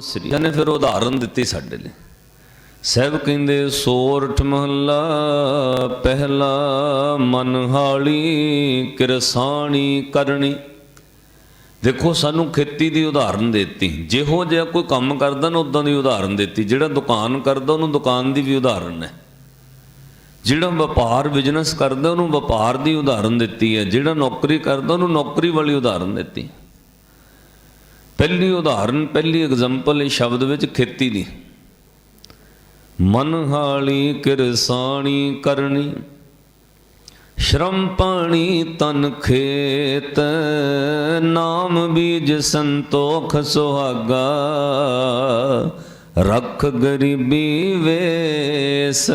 ਸ੍ਰੀ ਨੇ ਫਿਰ ਉਦਾਹਰਨ ਦਿੱਤੀ ਸਾਡੇ ਲਈ। ਸਹਿਬ ਕਹਿੰਦੇ ਸੋਰਠ ਮਹੱਲਾ ਪਹਿਲਾ ਮਨ ਕਿਰਸਾਣੀ ਕਰਨੀ। ਦੇਖੋ, ਸਾਨੂੰ ਖੇਤੀ ਦੀ ਉਦਾਹਰਨ ਦਿੱਤੀ। ਜਿਹੋ ਜਿਹਾ ਕੋਈ ਕੰਮ ਕਰਦਾ ਨਾ ਉਦਾਂ ਦੀ ਉਦਾਹਰਨ ਦਿੱਤੀ। ਜਿਹੜਾ ਦੁਕਾਨ ਕਰਦਾ, ਉਹਨੂੰ ਦੁਕਾਨ ਦੀ ਵੀ ਉਦਾਹਰਨ ਹੈ। ਜਿਹੜਾ ਵਪਾਰ ਬਿਜ਼ਨਸ ਕਰਦਾ, ਉਹਨੂੰ ਵਪਾਰ ਦੀ ਉਦਾਹਰਨ ਦਿੱਤੀ ਹੈ। ਜਿਹੜਾ ਨੌਕਰੀ ਕਰਦਾ, ਉਹਨੂੰ ਨੌਕਰੀ ਵਾਲੀ ਉਦਾਹਰਨ ਦਿੱਤੀ ਪਹਿਲੀ ਉਦਾਹਰਨ, ਪਹਿਲੀ ਐਗਜ਼ਾਮਪਲ ਇਹ ਸ਼ਬਦ ਵਿੱਚ ਖੇਤੀ ਦੀ। ਮਨਹਾਲੀ ਕਿਰਸਾਣੀ ਕਰਨੀ, ਸ਼ਰਮ ਪਾਣੀ ਤਨ ਖੇਤ, ਨਾਮ ਬੀਜ ਸੰਤੋਖ ਸੁਹਾਗਾ, ਰੱਖ ਗਰੀਬੀ ਵੇਸ।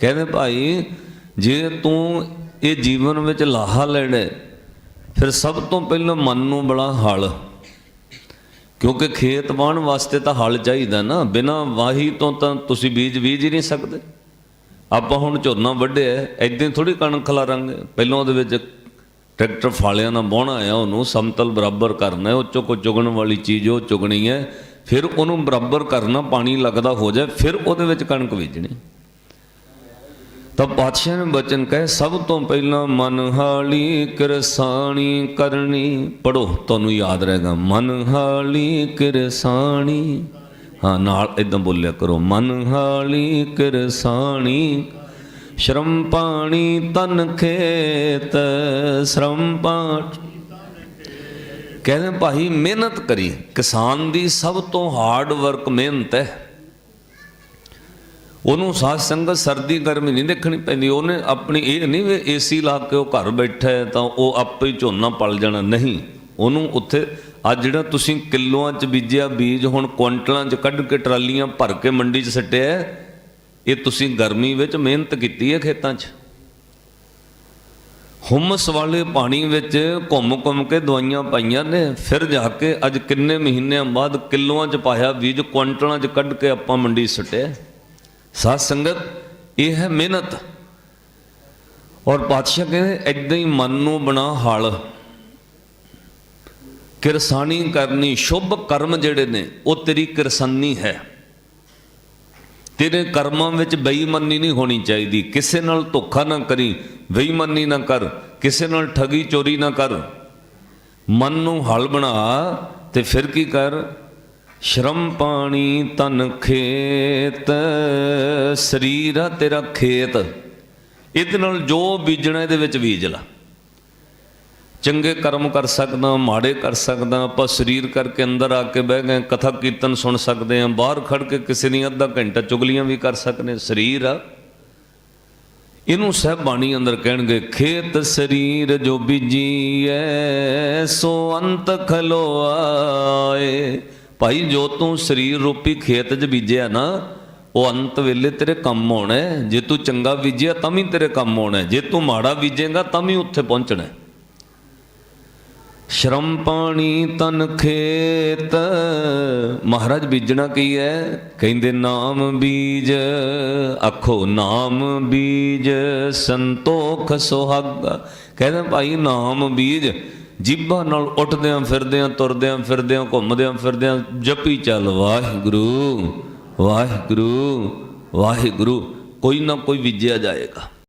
ਕਹਿੰਦੇ ਭਾਈ, ਜੇ ਤੂੰ ਇਹ ਜੀਵਨ ਵਿੱਚ ਲਾਹਾ ਲੈਣਾ ਫਿਰ ਸਭ ਤੋਂ ਪਹਿਲਾਂ ਮਨ ਨੂੰ ਬੜਾ ਹਲ, ਕਿਉਂਕਿ ਖੇਤ ਵਾਹਣ ਵਾਸਤੇ ਤਾਂ ਹਲ ਚਾਹੀਦਾ ਨਾ, ਬਿਨਾ ਵਾਹੀ ਤੋਂ ਤਾਂ ਤੁਸੀਂ ਬੀਜ ਬੀਜ ਹੀ ਨਹੀਂ ਸਕਦੇ। ਆਪਾਂ ਹੁਣ ਝੋਨਾ ਵੱਢਿਆ ਐਦਾਂ ਥੋੜੀ ਕਣਕ ਖਲਾਰਾਂਗੇ। ਪਹਿਲਾਂ ਉਹਦੇ ਵਿੱਚ ਟਰੈਕਟਰ ਫਾਲਿਆਂ ਨਾਲ ਵਾਹੁਣਾ ਆ, ਉਹਨੂੰ ਸਮਤਲ ਬਰਾਬਰ ਕਰਨਾ ਉਹ ਚੋਂ ਕੋ ਚੁਗਣ ਵਾਲੀ ਚੀਜ਼ ਉਹ ਚੁਗਣੀ ਹੈ। ਫਿਰ ਉਹਨੂੰ ਬਰਾਬਰ ਕਰਨਾ, ਪਾਣੀ ਲੱਗਦਾ ਹੋ ਜਾਏ, ਫਿਰ ਉਹਦੇ ਵਿੱਚ ਕਣਕ ਬੀਜਣੀ। ਤਾਂ ਪਾਤਸ਼ਾਹ ਨੇ ਬਚਨ ਕਹੇ, ਸਭ ਤੋਂ ਪਹਿਲਾਂ ਮਨਹਾਲੀ ਕਿਰਸਾਣੀ ਕਰਨੀ। ਪੜੋ ਤੁਹਾਨੂੰ ਯਾਦ ਰਹੇਗਾ ਮਨਹਾਲੀ ਕਿਰਸਾਣੀ। ਹਾਂ, ਨਾਲ ਇਦਾਂ ਬੋਲਿਆ ਕਰੋ ਮਨਹਾਲੀ ਕਿਰਸਾਣੀ। ਸ਼ਰਮ ਪਾਣੀ ਤਨ ਖੇਤ, ਸ਼ਰਮ ਪਾਟ ਕਹਿੰਦੇ ਭਾਈ, ਮਿਹਨਤ ਕਰੀ ਕਿਸਾਨ ਦੀ ਸਭ ਤੋਂ ਹਾਰਡ ਵਰਕ ਮਿਹਨਤ ਹੈ। ਉਹਨੂੰ ਸਾਧ ਸੰਗਤ ਸਰਦੀ ਗਰਮੀ ਨਹੀਂ ਦੇਖਣੀ ਪੈਂਦੀ। ਉਹਨੇ ਆਪਣੀ ਇਹ ਨਹੀਂ ਵੀ ਏਸੀ ਲਾ ਕੇ ਉਹ ਘਰ ਬੈਠਾ ਹੈ ਤਾਂ ਉਹ ਆਪੇ ਹੀ ਝੋਨਾ ਪਲ ਜਾਣਾ। ਨਹੀਂ, ਉਹਨੂੰ ਉੱਥੇ ਅੱਜ ਜਿਹੜਾ ਤੁਸੀਂ ਕਿਲੋਆਂ 'ਚ ਬੀਜਿਆ, ਬੀਜ ਹੁਣ ਕੁਇੰਟਲਾਂ 'ਚ ਕੱਢ ਕੇ ਟਰਾਲੀਆਂ ਭਰ ਕੇ ਮੰਡੀ 'ਚ ਸੱਟਿਆ ਇਹ ਤੁਸੀਂ ਗਰਮੀ ਵਿੱਚ ਮਿਹਨਤ ਕੀਤੀ ਹੈ ਖੇਤਾਂ 'ਚ। ਹੁਮਸ ਵਾਲੇ ਪਾਣੀ ਵਿੱਚ ਘੁੰਮ-ਘੁੰਮ ਕੇ ਦਵਾਈਆਂ ਪਾਈਆਂ ਨੇ, ਫਿਰ ਜਾ ਕੇ ਅੱਜ ਕਿੰਨੇ ਮਹੀਨਿਆਂ ਬਾਅਦ ਕਿਲੋਆਂ 'ਚ ਪਾਇਆ ਬੀਜ ਕੁਇੰਟਲਾਂ 'ਚ ਕੱਢ ਕੇ ਆਪਾਂ ਮੰਡੀ 'ਚ ਸੱਟਿਆ। ਸਾਧ ਸੰਗਤ, ਇਹ ਹੈ ਮਿਹਨਤ। ਔਰ ਪਾਤਸ਼ਾਹ ਕਹਿੰਦੇ ਐਦਾਂ ਹੀ ਮਨ ਨੂੰ ਬਣਾ ਹਲ। ਕਿਰਸਾਨੀ ਕਰਨੀ, ਸ਼ੁਭ ਕਰਮ ਜਿਹੜੇ ਨੇ, ਉਹ ਤੇਰੀ ਕਿਰਸਾਨੀ ਹੈ। ਤੇਰੇ ਕਰਮਾਂ ਵਿੱਚ ਬੇਈਮਾਨੀ ਨਹੀਂ ਹੋਣੀ ਚਾਹੀਦੀ। ਕਿਸੇ ਨਾਲ ਧੋਖਾ ਨਾ ਕਰੀ, ਬੇਈਮਾਨੀ ਨਾ ਕਰ। ਕਿਸੇ ਨਾਲ ਠਗੀ ਚੋਰੀ ਨਾ ਕਰ। ਮਨ ਨੂੰ ਹਲ ਬਣਾ ਤੇ ਫਿਰ ਕੀ ਕਰ? ਸ਼ਰਮ ਪਾਣੀ ਤਨ ਖੇਤ, ਸਰੀਰ ਆ ਤੇਰਾ ਖੇਤ। ਇਹਦੇ ਨਾਲ ਜੋ ਬੀਜਣਾ, ਇਹਦੇ ਵਿੱਚ ਬੀਜ ਲਾ। ਚੰਗੇ ਕਰਮ ਕਰ ਸਕਦਾ, ਮਾੜੇ ਕਰ ਸਕਦਾ, ਆਪਾਂ ਸਰੀਰ ਕਰਕੇ ਅੰਦਰ ਆ ਕੇ ਬਹਿ ਗਏ, ਕਥਾ ਕੀਰਤਨ ਸੁਣ ਸਕਦੇ ਆ ਬਾਹਰ ਖੜ ਕੇ ਕਿਸੇ ਦੀ ਅੱਧਾ ਘੰਟਾ ਚੁਗਲੀਆਂ ਵੀ ਕਰ ਸਕਦੇ ਸਰੀਰ ਆ। ਇਹਨੂੰ ਸਹਿਬ ਅੰਦਰ ਕਹਿਣਗੇ, ਖੇਤ ਸਰੀਰ ਜੋ ਬੀਜੀ ਬੀਜੀਐ, ਸੋ ਅੰਤ ਖਲੋ ਆਏ ਭਾਈ, ਜੋ ਤੂੰ ਸਰੀਰ ਰੂਪੀ ਖੇਤ 'ਚ ਬੀਜਿਆ ਨਾ, ਉਹ ਅੰਤ ਵੇਲੇ ਤੇਰੇ ਕੰਮ ਆਉਣਾ ਜੇ ਤੂੰ ਚੰਗਾ ਬੀਜਿਆ, ਤਾਂ ਵੀ ਤੇਰੇ ਕੰਮ ਆਉਣਾ ਜੇ ਤੂੰ ਮਾੜਾ ਬੀਜੇਗਾ, ਤਾਂ ਵੀ ਉੱਥੇ ਪਹੁੰਚਣਾ ਸ਼ਰਮ ਪਾਣੀ ਤਨ ਖੇਤ, ਮਹਾਰਾਜ, ਬੀਜਣਾ ਕੀ ਹੈ? ਕਹਿੰਦੇ, ਨਾਮ ਬੀਜ, ਆਖੋ, ਨਾਮ ਬੀਜ, ਸੰਤੋਖ ਸੁਹਾਗਾ। ਕਹਿੰਦੇ, ਭਾਈ, ਨਾਮ ਬੀਜ। ਜੀਭਾਂ ਨਾਲ ਉੱਠਦਿਆਂ ਫਿਰਦਿਆਂ, ਤੁਰਦਿਆਂ ਫਿਰਦਿਆਂ, ਘੁੰਮਦਿਆਂ ਫਿਰਦਿਆਂ ਜਪੀ ਚੱਲ, ਵਾਹਿਗੁਰੂ ਵਾਹਿਗੁਰੂ ਵਾਹਿਗੁਰੂ, ਕੋਈ ਨਾ ਕੋਈ ਵਿਜਿਆ ਜਾਏਗਾ।